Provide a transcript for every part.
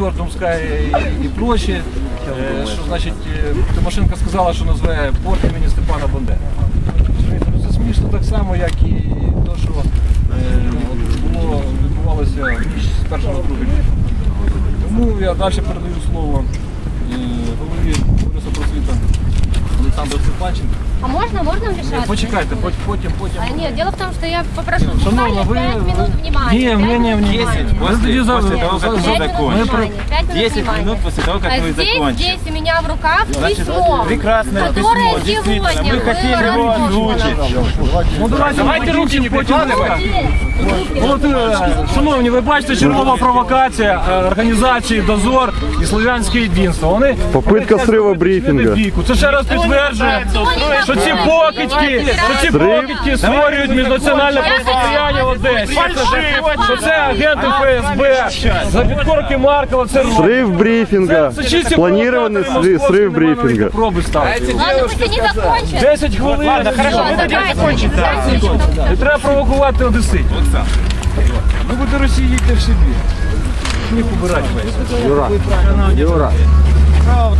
дозор Думская и, прочее, що значить е, Тимошенко сказала, що назве порт імені Степана Бандери. Розумієте, ну, Це смішно так само, як і те, що е, відбувалося в ніч з 1 на 2 Тому я далі передаю слово е, голові Бориса просвіта Олександру Степанченку. А можно, можно вмешаться? Почекайте, пот- потім, потім. А, нет, дело в том, что я попрошу Шановна, буквально ви... 5 минут внимания. Ні, Пять ні, ні, минут ні. внимания. Ви тоді за- После за- того, как за- мы Пять минут закончим. внимания. Пять минут 10 внимания. минут после того, как А мы здесь, закончим. здесь у меня в руках Значит, письмо, прекрасное которое письмо, действительно. сегодня Мы было хотели его разослано. озвучить. Ну давайте, Давайте руки не прикладывать. От, е, шановні, ви бачите чергова провокація е, організації Дозор і Слов'янське єдинство. Вони Попитка вони срива хочуть брифінга. чинити бійку. Це ще раз підтверджує, що ці покидьки, що ці Срив. покидьки створюють міжнаціональне протистояння в Одесі. Що це агенти ФСБ за підкорки Маркова. Це Срыв брифинга. Це чисті Планированный провокатори срыв, московські, срыв немає навіть брифинга. Проби ставити. Ладно, пусть они закончат. 10 хвилин. Ладно, хорошо, Всё, мы дадим давайте, закончить, да. давайте, Не треба провокувати одеситів. Ну ви до Росії їдьте в собі. Не побирати весь. Справа в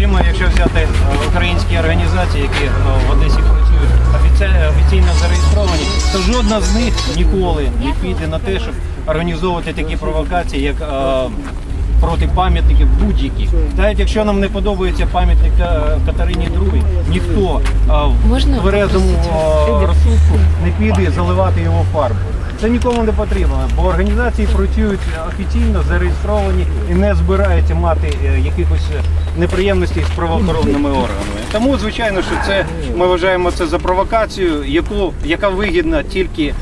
тому, якщо взяти е, українські організації, які е, в Одесі працюють офіці- офіційно зареєстровані, то жодна з них ніколи не піде на те, щоб організовувати такі провокації, як е, проти пам'ятників будь-яких. Навіть якщо нам не подобається пам'ятник е, Катерині II, ніхто е, в тверезому е, розсудку не піде заливати його фарбу. Це нікому не потрібно, бо організації працюють офіційно, зареєстровані і не збираються мати якихось неприємностей з правоохоронними органами. Тому, звичайно, що це ми вважаємо це за провокацію, яку яка вигідна тільки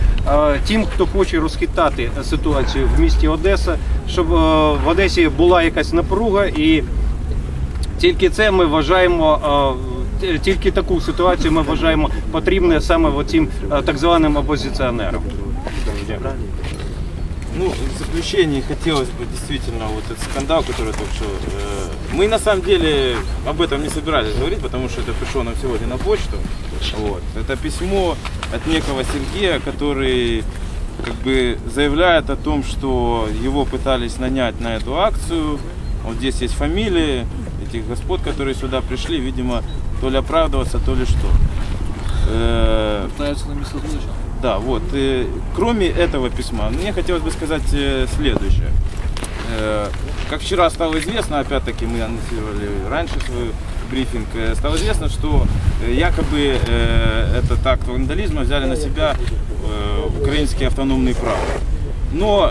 тим, хто хоче розхитати ситуацію в місті Одеса, щоб е, в Одесі була якась напруга і тільки це ми вважаємо. е, т- Тільки таку ситуацію ми вважаємо потрібне саме оцим е, так званим опозиціонерам. Ну, в заключение хотелось бы действительно вот этот скандал, который только что... э, мы на самом деле об этом не собирались говорить, потому что это пришло нам сегодня на почту. Вот. Это письмо от некого Сергея, который как бы заявляет о том, что его пытались нанять на эту акцию. Вот здесь есть фамилии этих господ, которые сюда пришли, видимо, то ли оправдываться, то ли что. Э, Вертаються на да, вот. э, кроме этого письма, мне хотелось бы сказать э, следующее. Как вчера стало известно, опять-таки мы анонсировали раньше свой брифинг, э, стало известно, что э, якобы э, этот акт вандализма взяли на себя украинские автономные права. Но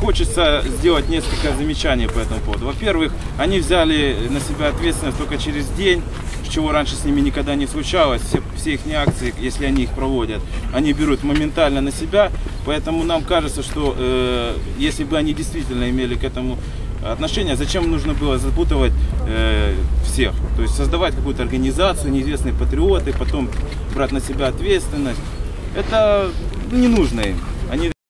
хочется сделать несколько замечаний по этому поводу. Во-первых, они взяли на себя ответственность только через день, чего раньше с ними никогда не случалось. Все, все их акции, если они их проводят, они берут моментально на себя. Поэтому нам кажется, что э, если бы они действительно имели к этому отношение, зачем нужно было запутывать э, всех? То есть создавать какую-то организацию, неизвестные патриоты, потом брать на себя ответственность. Это не нужно им.